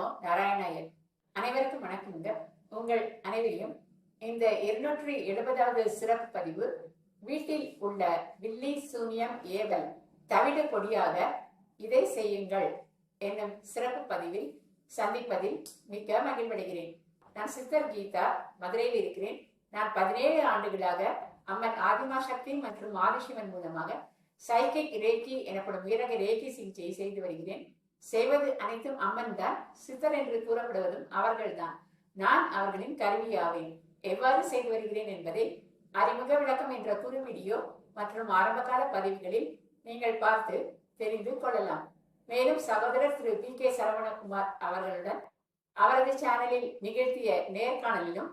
நமோ நாராயணாய அனைவருக்கும் வணக்கங்க உங்கள் அனைவரையும் இந்த இருநூற்றி எழுபதாவது சிறப்பு பதிவு வீட்டில் உள்ள வில்லி சூனியம் ஏவல் தவிட கொடியாக இதை செய்யுங்கள் என்னும் சிறப்பு பதிவில் சந்திப்பதில் மிக்க மகிழ்வடைகிறேன். நான் சித்தர் கீதா மதுரையில் இருக்கிறேன். நான் பதினேழு ஆண்டுகளாக அம்மன் ஆதிமா சக்தி மற்றும் ஆதிசிவன் மூலமாக சைக்கிக் ரேக்கி எனப்படும் வீரக ரேக்கி சிகிச்சையை செய்து வருகிறேன். செய்வது அனைத்தும் அம்மன் தான் சித்தர் என்று கூறப்படுவதும் அவர்கள்தான். நான் அவர்களின் கருவியாவேன். எவ்வாறு செய்து வருகிறேன் என்பதை அறிமுக விளக்கம் என்ற குறு வீடியோ மற்றும் ஆரம்பகால பதிவுகளில் நீங்கள் பார்த்து தெரிந்து கொள்ளலாம். மேலும் சகோதரர் திரு பி கே சரவணகுமார் அவர்களுடன் அவரது சேனலில் நிகழ்த்திய நேர்காணலிலும்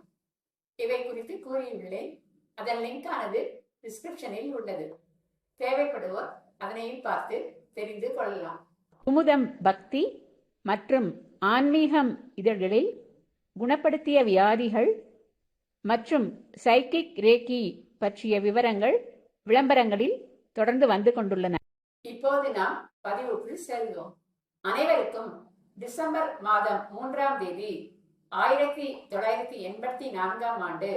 இவை குறித்து கூறியுள்ளேன். அதன் லிங்கானது டிஸ்கிரிப்ஷனில் உள்ளது. தேவைப்படுவோர் அதனையும் பார்த்து தெரிந்து கொள்ளலாம். குமுதம் பக்தி மற்றும் ஆன்மீகம் இதழ்களில் குணப்படுத்திய வியாதிகள் மற்றும் சைக்கிக் ரேக்கி பற்றிய விவரங்கள் விளம்பரங்களில் தொடர்ந்து வந்து கொண்டுள்ளன. இப்போது நாம் பதிவுக்குள் செல்வோம். அனைவருக்கும் டிசம்பர் மாதம் மூன்றாம் தேதி ஆயிரத்தி தொள்ளாயிரத்தி எண்பத்தி நான்காம் ஆண்டு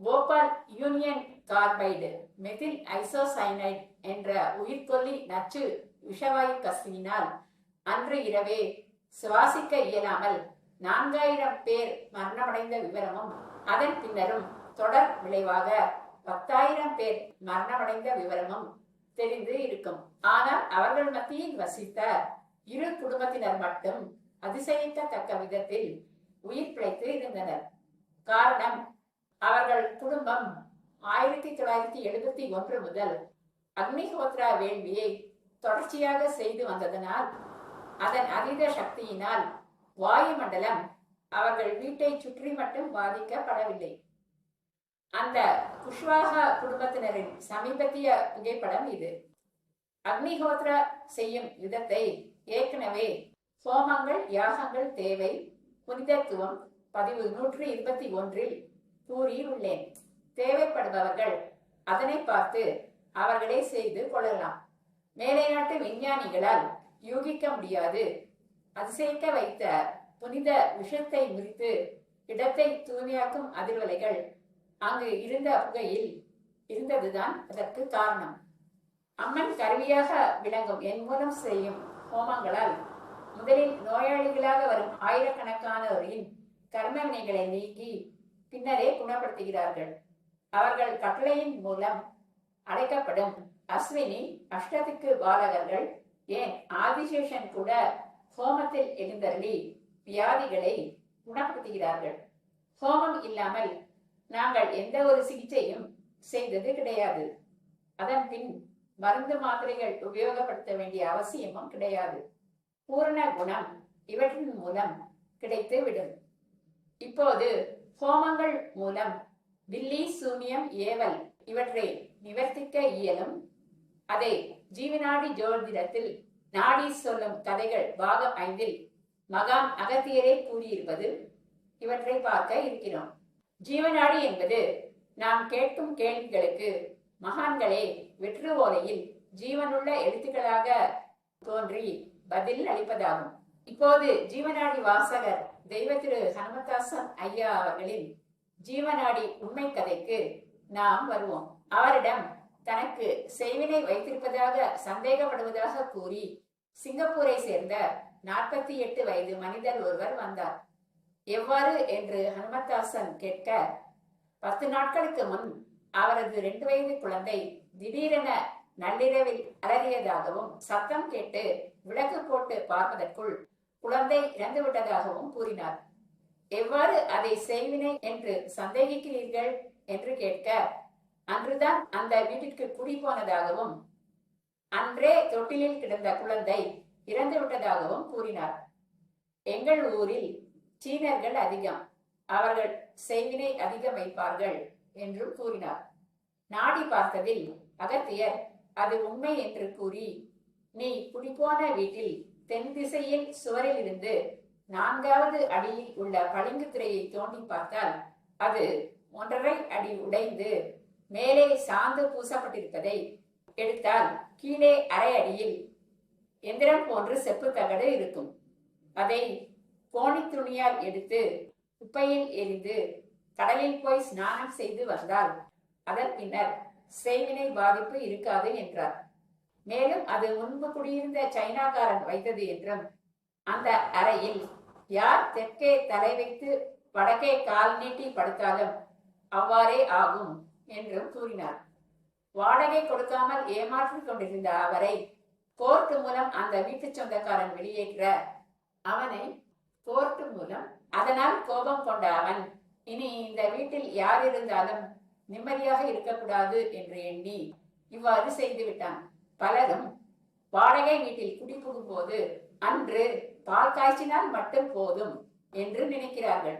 Bhopal union carbide methyl isocyanide என்ற உயிர்கொல்லி நச்சு விஷவாயு கசிவினால் அன்று இரவே சுவாசிக்க இயலாமல் நான்காயிரம் பேர் மரணமடைந்த விவரமும் அதன் பின்னரும் தொடர் விளைவாக பத்தாயிரம் பேர் மரணமடைந்த விவரமும் தெரிந்து இருக்கும். ஆனால் அவர்கள் மத்தியில் வசித்த இரு குடும்பத்தினர் மட்டும் அதிசயிக்கத்தக்க விதத்தில் உயிர் பிழைத்து இருந்தனர். காரணம் அவர்கள் குடும்பம் ஆயிரத்தி தொள்ளாயிரத்தி எழுபத்தி ஒன்று முதல் அக்னிஹோத்ரா வேள்வியை தொடர்ச்சியாக செய்து வந்ததனால் அதன் அதீத சக்தியினால் வாயுமண்டலம் அவர்கள் வீட்டை சுற்றி மட்டும் பாதிக்கப்படவில்லை. அந்த குஷ்வாகா குடும்பத்தினரின் சமீபத்திய புகைப்படம் இது. அக்னிஹோத்ரா செய்யும் விதத்தை ஏற்கனவே ஹோமங்கள் யாகங்கள் தேவை. புனிதத்துவம் பதிவு நூற்றி இருபத்தி ஒன்றில் கூறியுள்ளேன். தேவைப்படுபவர்கள் அதனை பார்த்து அவர்களே செய்து கொள்ளலாம். மேலை நாட்டு விஞ்ஞானிகளால் யூகிக்க முடியாது. அதிசயிக்க வைத்த புனித விஷத்தை முறித்து இடத்தை தூய்மையாக்கும் அதிர்வலைகள் அங்கு இருந்த புகையில் இருந்ததுதான் அதற்கு காரணம். அம்மன் கருவியாக விளங்கும் என் மூலம் செய்யும் ஹோமங்களால் முதலில் நோயாளிகளாக வரும் ஆயிரக்கணக்கானோரின் கர்ம வினைகளை நீக்கி பின்னரே குணப்படுத்துகிறார்கள். அவர்கள் கட்டளையின் மூலம் அழைக்கப்படும் அஸ்வினி அஷ்டதிக்கு பாலகர்கள் ஏன் ஆதிசேஷன் கூட ஹோமத்தில் எழுந்தருளி வியாதிகளை குணப்படுத்துகிறார்கள்? ஹோமம் இல்லாமல் நாங்கள் எந்த ஒரு சிகிச்சையும் செய்தது கிடையாது. அதன் பின் மருந்து மாத்திரைகள் உபயோகப்படுத்த வேண்டிய அவசியமும் கிடையாது. பூரண குணம் இவற்றின் மூலம் கிடைத்து விடும். இப்போது ஹோமங்கள் மூலம் வில்லி சூனியம் ஏவல் இவற்றை நிவர்த்திக்க இயலும். அதை ஜீவநாடி ஜோதிடத்தில் நாடி சொல்லும் கதைகள் பாகம் ஐந்தில் மகான் அகத்தியரே கூறியிருப்பது இவற்றை பார்க்க இருக்கிறோம். ஜீவநாடி என்பது நாம் கேட்கும் கேள்விகளுக்கு மகான்களே வெற்று ஓலையில் ஜீவனுள்ள எழுத்துக்களாக தோன்றி பதில் அளிப்பதாகும். இப்போது ஜீவநாடி வாசகர் தெய்வ திரு ஹனுமதாசன் ஐயா அவர்களின் ஜீவநாடி உண்மை கதைக்கு நாம் வருவோம். அவரிடம் தனக்கு செய்வினை வைத்திருப்பதாக சந்தேகப்படுவதாக கூறி சிங்கப்பூரை சேர்ந்த நாற்பத்தி எட்டு வயது மனிதர் ஒருவர் வந்தார். எவ்வாறு என்று ஹனுமதாசன் கேட்க பத்து நாட்களுக்கு முன் அவரது ரெண்டு வயது குழந்தை திடீரென நள்ளிரவில் அலறியதாகவும் சத்தம் கேட்டு விளக்கு போட்டு பார்ப்பதற்குள் குழந்தை இறந்து விட்டதாகவும் கூறினார். எவ்வாறு அதை செய்வினை என்று சந்தேகிக்கிறீர்கள்? என்று கேட்க அன்றுதான் அந்த வீட்டிற்கு குடி போனதாகவும் அன்றே தொட்டிலில் கிடந்த குழந்தை இறந்து விட்டதாகவும் கூறினார். எங்கள் ஊரில் சீனர்கள் அதிகம் அவர்கள் செய்வினை அதிகம் வைப்பார்கள் என்றும் கூறினார். நாடி பார்த்ததில் அகத்தியர் அது உண்மை என்று கூறி நீ குடிபோன வீட்டில் தென் திசையில் சுவரில் இருந்து நான்காவது அடியில் உள்ள பளிங்கு திரையை தோண்டி பார்த்தால் அது ஒன்றரை அடி உடைந்து மேலே சாந்து பூசப்பட்டிருப்பதை எடுத்தால் கீழே அரை அடியில் எந்திரம் போன்று செப்பு தகடு இருக்கும். அதை கோணி துணியால் எடுத்து குப்பையில் எரிந்து கடலில் போய் ஸ்நானம் செய்து வந்தால் அதன் பின்னர் செய்வினை பாதிப்பு இருக்காது என்றார். மேலும் அது முன்பு குடியிருந்த சைனாக்காரன் வைத்தது என்றும் அந்த அறையில் யார் தெற்கே தலை வைத்து வடக்கே கால் நீட்டி படுத்தாலும் அவ்வாறே ஆகும். என்றும் கூறினார். வாடகை கொடுக்காமல் ஏமாற்றிக் கொண்டிருந்த அவரை கோர்ட்டு மூலம் அந்த வீட்டு சொந்தக்காரன் வெளியேற்ற அவனை கோர்ட்டு மூலம் அதனால் கோபம் கொண்ட அவன் இனி இந்த வீட்டில் யார் இருந்தாலும் நிம்மதியாக இருக்கக்கூடாது என்று எண்ணி இவ்வாறு செய்துவிட்டான் பலரும் வாடகை வீட்டில் குடிபுகும் போது அன்று பால் காய்ச்சினால் மட்டும் போதும் என்று நினைக்கிறார்கள்.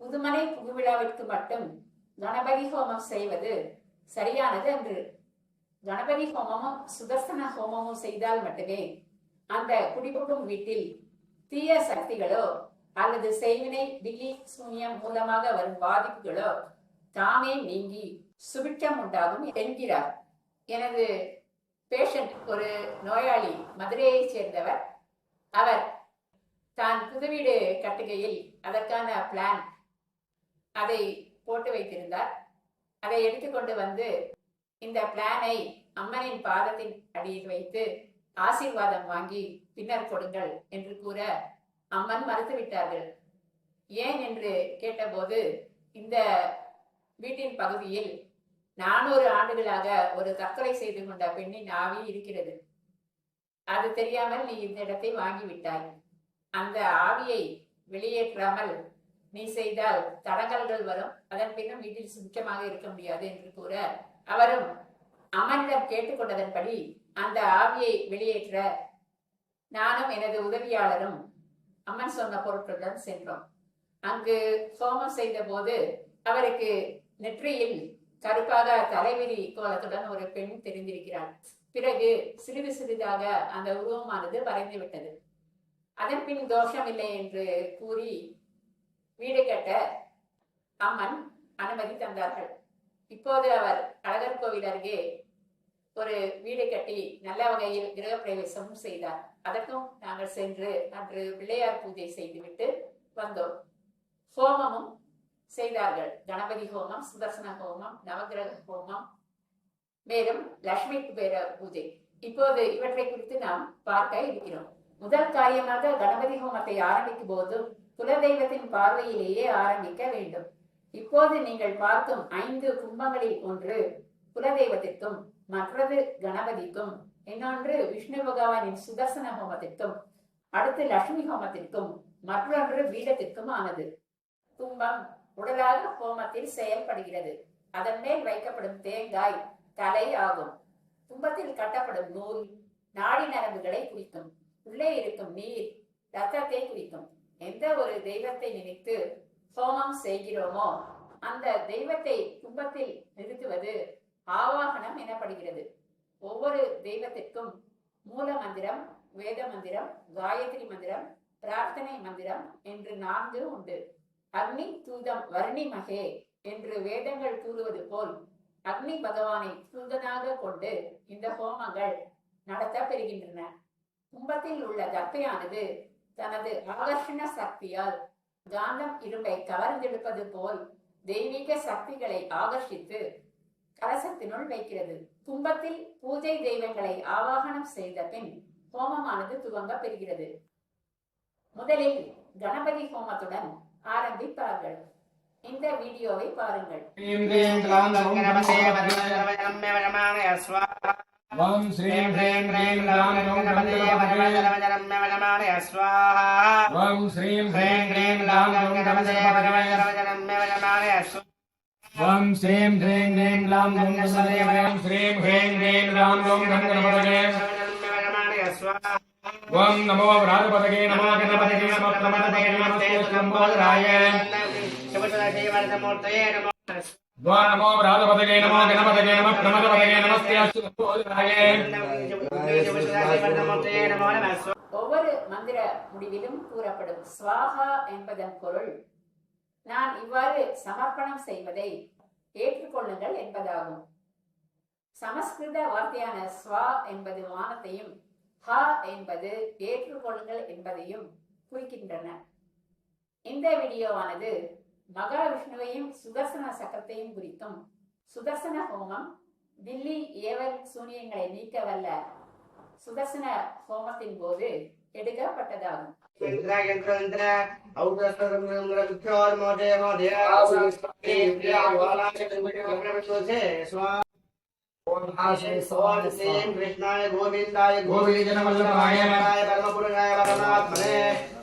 புதுமனை புகுவிழாவிற்கு மட்டும் கணபதி ஹோமம் செய்வது சரியானது அன்று கணபதி ஹோமமும் சுதர்சன ஹோமமும் செய்தால் மட்டுமே அந்த குடிபுகும் வீட்டில் தீய சக்திகளோ அல்லது செய்வினை தில்லி சூன்யம் மூலமாக வரும் பாதிப்புகளோ தாமே நீங்கி சுபிட்சம் உண்டாகும் என்கிறார். எனது பேஷண்ட் ஒரு நோயாளி மதுரையைச் சேர்ந்தவர். அவர் தான் புது வீடு கட்டுகையில் அதற்கான பிளான் அதை போட்டு வைத்திருந்தார். அதை எடுத்துக்கொண்டு வந்து இந்த பிளானை அம்மனின் பாதத்தின் அடியில் வைத்து ஆசீர்வாதம் வாங்கி பின்னர் கொடுங்கள் என்று கூற அம்மன் மறுத்துவிட்டார்கள் ஏன் என்று கேட்டபோது இந்த வீட்டின் பகுதியில் நானூறு ஆண்டுகளாக ஒரு தற்கொலை செய்து கொண்ட பெண்ணின் ஆவி இருக்கிறது. அது தெரியாமல் நீ இந்த இடத்தை வாங்கிவிட்டாய் அந்த ஆவியை வெளியேற்றாமல் நீ செய்தால் தடங்கல்கள் வரும். அதன் பின்னும் வீட்டில் சுத்தமாக இருக்க முடியாது என்று கூற அவரும் அம்மனிடம் கேட்டுக்கொண்டதன்படி அந்த ஆவியை வெளியேற்ற நானும் எனது உதவியாளரும் அம்மன் சொன்ன பொருட்களுடன் சென்றோம். அங்கு சோமம் செய்த போது அவருக்கு நெற்றியில் கருப்பாக தலைவிரி கோலத்துடன் ஒரு பெண் தெரிந்திருக்கிறாள். பிறகு சிறிது சிறிதாக அந்த உருவமானது மறைந்து விட்டது. அதன் பின் தோஷம் இல்லை என்று கூறி வீடு கட்ட அம்மன் அனுமதி தந்தார்கள். இப்போது அவர் அழகர் கோவில் அருகே ஒரு வீடு கட்டி நல்ல வகையில் கிரகப்பிரவேசமும் செய்தார். அதற்கும் நாங்கள் சென்று அன்று பிள்ளையார் பூஜை செய்துவிட்டு வந்தோம். ஹோமமும் செய்தார்கள். கணபதி ஹோமம் சுதர்சன ஹோமம் நவகிரக ஹோமம் மேலும் லட்சுமி குபேர பூஜை. இப்போது இவற்றை குறித்து நாம் பார்க்க இருக்கிறோம். முதல் காரியமாக கணபதி ஹோமத்தை ஆரம்பிக்கும் போதும் குலதெய்வத்தின் பார்வையிலேயே ஆரம்பிக்க வேண்டும். இப்போது நீங்கள் பார்க்கும் ஐந்து கும்பங்களில் ஒன்று குலதெய்வத்திற்கும் மற்றது கணபதிக்கும் இன்னொன்று விஷ்ணு பகவானின் சுதர்சன ஹோமத்திற்கும் அடுத்து லட்சுமி ஹோமத்திற்கும் மற்றொன்று பீடத்திற்கும் ஆனது கும்பம் உடலாக ஹோமத்தில் செயல்படுகிறது. அதன் மேல் வைக்கப்படும் தேங்காய் தலை ஆகும். கும்பத்தில் கட்டப்படும் நூல் நாடி நரம்புகளை குறிக்கும். உள்ளே இருக்கும் நீர் ரத்தத்தை குறிக்கும். எந்த ஒரு தெய்வத்தை நினைத்து ஹோமம் செய்கிறோமோ அந்த தெய்வத்தை கும்பத்தில் நிறுத்துவது ஆவாகனம் எனப்படுகிறது. ஒவ்வொரு தெய்வத்திற்கும் மூல மந்திரம் வேத மந்திரம் காயத்ரி மந்திரம் பிரார்த்தனை மந்திரம் என்று நான்கு உண்டு. அக்னி தூதம் வர்ணி மகே என்று வேதங்கள் கூறுவது போல் அக்னி பகவானை தூதனாக கொண்டு இந்த ஹோமங்கள் நடத்தப்பெறுகின்றன கும்பத்தில் உள்ள கர்ப்பையானது தனது ஆகர்ஷண சக்தியால் காந்தம் இரும்பை கவர்ந்தெடுப்பது போல் தெய்வீக சக்திகளை ஆகர்ஷித்து கலசத்தினுள் வைக்கிறது. கும்பத்தில் பூஜை தெய்வங்களை ஆவாகனம் செய்த பின் ஹோமமானது துவங்க பெறுகிறது. முதலில் கணபதி ஹோமத்துடன் ஆரம்பிப்பார்கள். இந்த வீடியோவை பாருங்கள். ఓం శ్రీం హ్రీం హ్రీం రాం ఓం గణపతయే స్వాహా ఓం శ్రీం హ్రీం హ్రీం రాం ఓం గణపతయే ఓం శ్రీం హ్రీం హ్రీం రాం ఓం శ్రీం హ్రీం హ్రీం రాం ఓం గణపతయే ఓం నమో వ్రాజపతకే నమో గణపతయే నమో ప్రమదపతకే నమస్తే శంభోధరాయ శుభ నమో द्वा नमो व्रातपतये नमो गणपतये नमः प्रमदपतये नमस्ते अस्तु लम्बोदराय शिवसुरदेवर्धमूर्तये नमो नमः स्वाहा ஒவ்வொரு மந்திர முடிவிலும் கூறப்படும் ஸ்வாஹா என்பதன் பொருள் நான் இவ்வாறு சமர்ப்பணம் செய்வதை ஏற்றுக்கொள்ளுங்கள் என்பதாகும் சமஸ்கிருத வார்த்தையான ஸ்வா என்பது வானத்தையும் ஹா என்பது ஏற்றுக்கொள்ளுங்கள் என்பதையும் குறிக்கின்றன இந்த வீடியோவானது மகாவிஷ்ணுவையும் சுதர்சன சக்கரத்தையும் குறித்தும் சுதர்சன ஹோமம் வில்லி ஏவல் சூனியங்களை நீக்க வல்ல சுதர்சன ஹோமத்தின் போது எடுக்கப்பட்டதாகும். கோவிந்தாய கோவிந்தன வல்லபாய பரமாத்மனே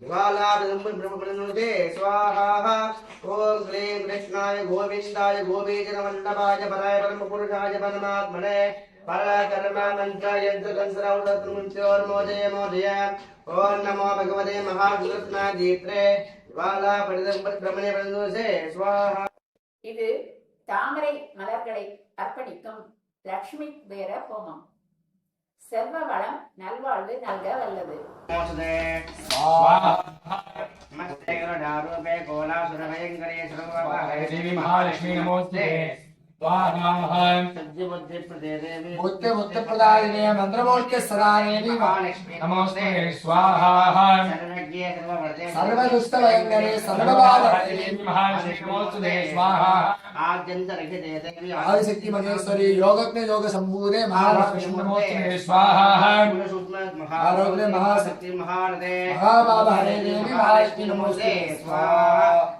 దివాలాదంబుబ్రహ్మణుతే స్వాహ ఓం శ్రీం కృష్ణాయ గోవిందాయ గోపీజనమండపాయ పరాయ పరమపురుషాయ పరమాత్మనే పరకర్మాంత్రయంత్రగంధ్రౌడోదయ ఓం నమో భగవతే మహాకృష్ణాదీత్రే దివాలా పరిదంబ్రహ్మణ్య ప్రదోషే స్వాహ இது தாமரை மலர்களை அர்ப்பணிக்கும் லக்ஷ்மி வேர ஹோமம் செல்வ வளம் நல்வாழ்வு நல்க வல்லது மஸ்தே கோலாசுர பயங்கரே சர்வபாஹே தேவி மகாலட்சுமி நமோஸ்தே बुद्धिबुद्धिप्रदायिने मन्त्रमूर्ति सदायिनि स्वाहा स्वाहा आदिशक्ति महेश्वरी योगज्ञ योग संभूते महालक्ष्मीमोऽस्तुते स्वाहा आरोग्य महाशक्ति महारदे महाबाबा हरे देवी महालक्ष्मी नमोऽस्ते स्वाहा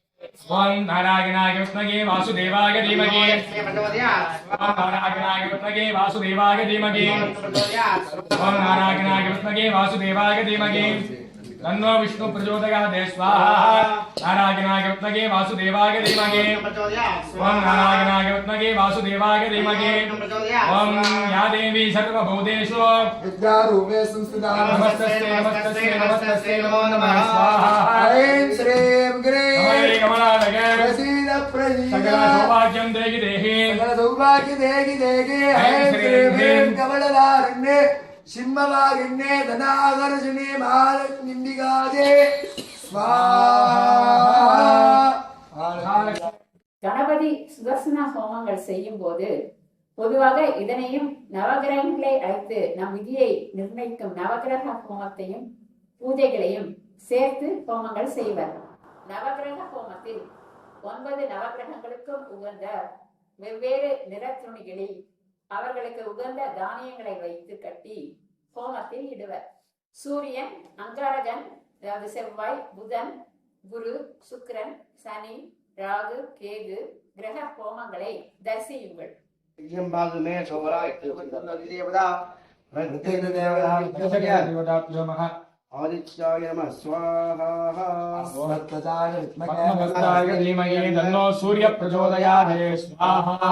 స్వాం నారాయణాయ విష్ణగే వాసుదేవాయ ధీమగే నారాయణాయ విష్ణగే వాసుదేవాయ ధీమగే స్వాం నారాయణాయ విష్ణగే వాసుదేవాయ ధీమగే तन्नो विष्णु प्रचोदयात् स्वाहा नारायणाय विद्महे वासुदेवाय धीमहि ओम नारायणाय विद्महे वासुदेवाय धीमहि ओम या देवी सर्वभूतेषु विद्यारूपे संस्थिता नमस्तस्यै नमस्तस्यै नमस्तस्यै नमो नमः स्वाहा ऐं श्रीं ग्रीं नमः कमलालय प्रसीद प्रसीद सकल सौभाग्यं देहि देहि सकल सौभाग्य देगी देगी ऐं श्रीं ह्रीं कमलधारिण्ये சிம்மவாகிண்ணே ததாகர்ஷிணே மகாலட்சுமிகாதே கணபதி சுதர்சனா ஹோமங்கள் செய்யும் போது பொதுவாக இதனையும் நவகிரகங்களை அழைத்து நம் விதியை நிர்ணயிக்கும் நவகிரக ஹோமத்தையும் பூஜைகளையும் சேர்த்து ஹோமங்கள் செய்வர். நவகிரக ஹோமத்தில் ஒன்பது நவகிரகங்களுக்கும் உகந்த வெவ்வேறு நிறத்துணிகளில் அவர்களுக்கு உகந்த தானியங்களை வைத்து கட்டி கோணத்தில் இடுவர். சூரியன் அங்காரகன் அதாவது செவ்வாய் புதன் குரு சுக்கிரன் சனி ராகு கேது கிரக கோமங்களை தரிசியுங்கள். இயம்பாகுமே சோராய் தேவதா ஆதித்யாய நம ஸ்வாஹா சூரிய பிரச்சோதயாதே ஸ்வாஹா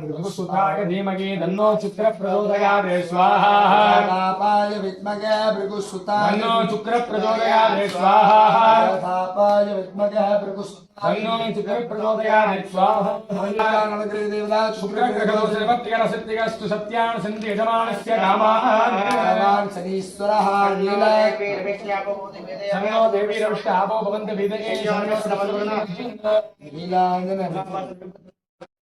भृगुसुताय धीमहि तन्नो शुक्र प्रचोदयात् स्वाहा महापाद विद्महे भृगुसुताय तन्नो शुक्र प्रचोदयात् स्वाहा महापाद विद्महे भृगुसुताय శుక్రగ్రహదోషవత్యరసిద్ధిగస్తు సత్యాన్ సంధి యజమానస్య కామాన్ శనీశ్వరః సమయో దేవీరవిష్ట ఆపో భవంతి వేదయే నీలాంజన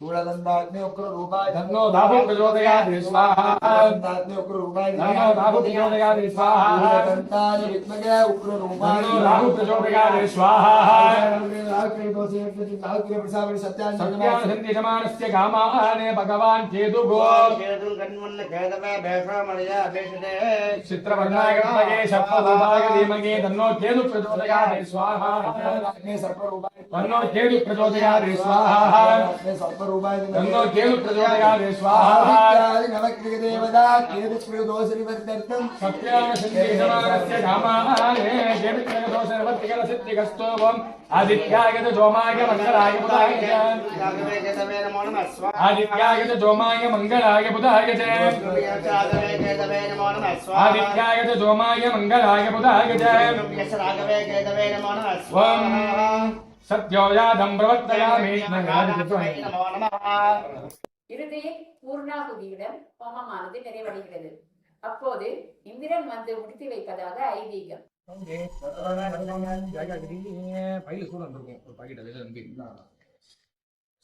चूडगन्धाग्निरुपाय धन्नो धाभो प्रचोदयामि स्वाहा। धाग्निरुपाय धन्नो धाभो प्रचोदयामि स्वाहा। चूडगन्धानि विद्मगे उग्ररूपाय धन्नो धाभो प्रचोदयामि स्वाहा। नागक्रीतोऽसि नागक्रीप्रसावरि सत्यानि सन्दिशमानस्य कामाने भगवान् केतुगो केतुगन्वन्न खेदमे भेषमणया भेषते चित्रवर्णाय गणपगे सर्परूपाय धीमगे धन्नो केतु प्रचोदयामि स्वाहा। धन्नो केतु प्रचोदयामि स्वाहा స్వరూపాయ ఆదిత్యాయత జోమాయ మంగళాయ ఆదిత్యాయత జోమాయ మంగళాయ బుధాయ ఆదిత్యాయత జోమాయ మంగళాయ బుధాయ ఓం சத்யோயாதம் பிரவர்த்தயாமி இறுதியில் பூர்ணாகுதியுடன் ஹோமமானது நிறைவடைகிறது. அப்போது இந்திரன் வந்து முடித்து வைப்பதாக ஐதீகம்.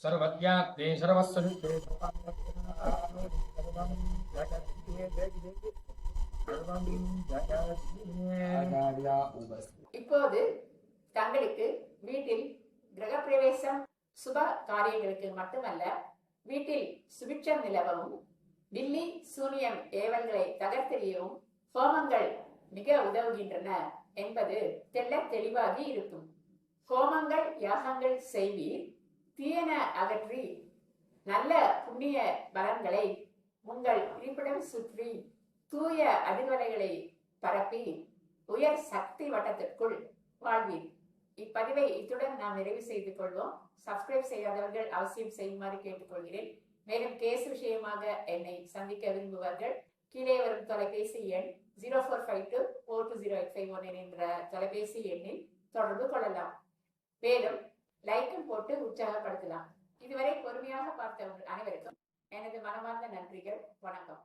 சர்வத்யாத்தே சர்வஸ்வ இப்போது தங்களுக்கு வீட்டில் கிரகப்பிரவேசம் சுப காரியங்களுக்கு மட்டுமல்ல வீட்டில் சுபிட்சம் நிலவவும் டில்லி சூனியம் ஏவல்களை தகர்த்தெறியவும் ஹோமங்கள் மிக உதவுகின்றன என்பது தெள்ள தெளிவாகி இருக்கும். ஹோமங்கள் யாகங்கள் செய்வீர் தீயன அகற்றி நல்ல புண்ணிய பலன்களை உங்கள் இருப்பிடம் சுற்றி தூய அதிர்வலைகளை பரப்பி உயர் சக்தி வட்டத்திற்குள் வாழ்வீர். இப்பதிவை இத்துடன் நாம் நிறைவு செய்து கொள்வோம். சப்ஸ்கிரைப் செய்யாதவர்கள் அவசியம் செய்யுமாறு கேட்டுக்கொள்கிறேன். மேலும் கேஸ் விஷயமாக என்னை சந்திக்க விரும்புவார்கள். கீழே வரும் தொலைபேசி எண் zero four five two four two zero eight five one என்ற தொலைபேசி எண்ணில் தொடர்பு கொள்ளலாம். மேலும் லைக்கும் போட்டு உற்சாகப்படுத்தலாம். இதுவரை பொறுமையாக பார்த்தவர்கள் அனைவருக்கும் எனது மனமார்ந்த நன்றிகள். வணக்கம்.